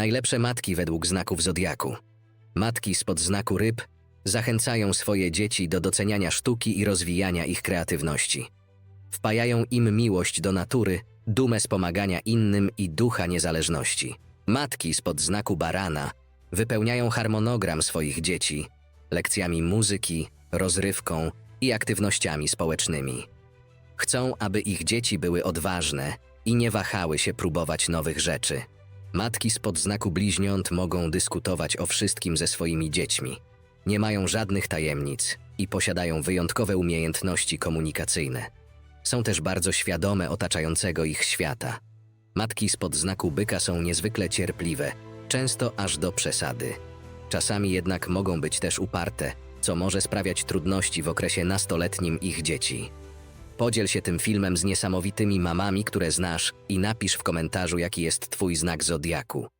Najlepsze matki według znaków zodiaku. Matki spod znaku ryb zachęcają swoje dzieci do doceniania sztuki i rozwijania ich kreatywności. Wpajają im miłość do natury, dumę z pomagania innym i ducha niezależności. Matki spod znaku barana wypełniają harmonogram swoich dzieci lekcjami muzyki, rozrywką i aktywnościami społecznymi. Chcą, aby ich dzieci były odważne i nie wahały się próbować nowych rzeczy. Matki spod znaku bliźniąt mogą dyskutować o wszystkim ze swoimi dziećmi. Nie mają żadnych tajemnic i posiadają wyjątkowe umiejętności komunikacyjne. Są też bardzo świadome otaczającego ich świata. Matki spod znaku byka są niezwykle cierpliwe, często aż do przesady. Czasami jednak mogą być też uparte, co może sprawiać trudności w okresie nastoletnim ich dzieci. Podziel się tym filmem z niesamowitymi mamami, które znasz i napisz w komentarzu, jaki jest Twój znak zodiaku.